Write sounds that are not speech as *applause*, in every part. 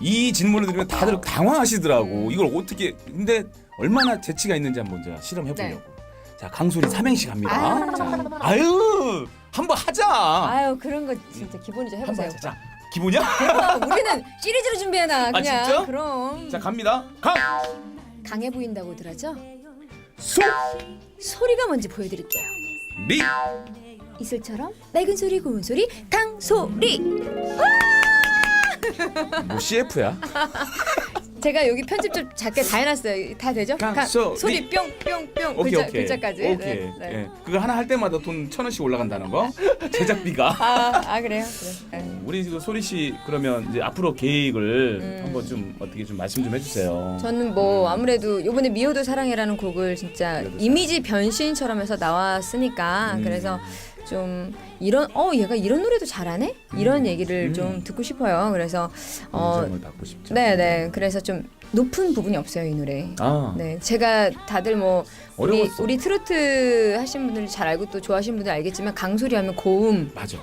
이 질문을 드리면 다들 당황하시더라고. 이걸 어떻게 근데 얼마나 재치가 있는지 한번 제가 실험해 보려고. 자, 강소리 삼행시 갑니다. 아. 자, *laughs* 아유, 한번 하자. 아유 그런 거 진짜 기본이죠 한번 해보세요. 하자. 자, 기분이야? *laughs* 우리는 시리즈로 준비해놔 그냥. 진짜? 그럼. 자, 갑니다. 강, 강해 보인다고 들었죠? 소, 소리가 뭔지 보여드릴게요. 리. 이슬처럼 맑은 소리 고운 소리 강소리. 뭐 CF야? 제가 여기 편집 좀 작게 다 해놨어요. 다 되죠? 강소리. 소리 뿅뿅뿅 오케이 글자, 오케이. 글자까지. 오케이. 네, 네. 예. 그거 하나 할 때마다 돈 천 원씩 올라간다는 거. *laughs* 제작비가. 아, 아 그래요? 그래. 네. 우리 그 소리 씨 그러면 이제 앞으로 계획을 음. 한번 좀 어떻게 좀 말씀 좀 해주세요. 저는 뭐 아무래도 요번에 미워도 사랑해라는 곡을 진짜 미워도 이미지 변신처럼 해서 나왔으니까 음. 그래서 좀 이런 어 얘가 이런 노래도 잘하네 이런 얘기를 음. 좀 듣고 싶어요. 그래서 어 인정을 받고 싶죠. 네네 그래서 좀 높은 부분이 없어요 이 노래. 아, 네 제가 다들 뭐 우리 어려웠어. 우리 트로트 하신 분들 잘 알고 또 좋아하시는 분들 알겠지만 강소리 하면 고음 맞아.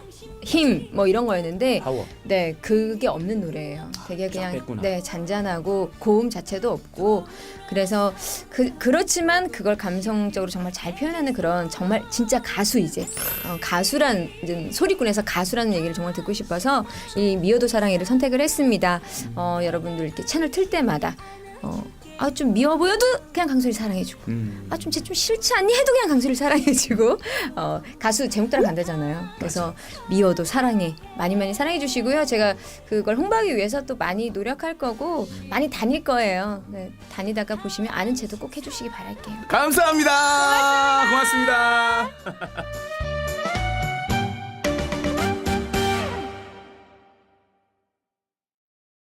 힘 뭐 이런 거였는데 파워. 네, 그게 없는 노래예요. 되게 쫙 그냥 뺐구나. 네 잔잔하고 고음 자체도 없고 그래서 그 그렇지만 그걸 감성적으로 정말 잘 표현하는 그런 정말 진짜 가수 이제 어, 가수란 이제 소리꾼에서 가수라는 얘기를 정말 듣고 싶어서 이 미워도 사랑해를 선택을 했습니다. 어, 여러분들 이렇게 채널 틀 때마다 어, 아 좀 미워 보여도 그냥 강소리 사랑해주고 음. 아좀 쟤 좀 싫지 않니 해도 그냥 강수를 사랑해주고 어, 가수 제목 따라 간다잖아요. 그래서 미워도 사랑해 많이 많이 사랑해 주시고요. 제가 그걸 홍보하기 위해서 또 많이 노력할 거고 많이 다닐 거예요. 네, 다니다가 보시면 아는 체도 꼭 해주시기 바랄게요. 감사합니다. 고맙습니다.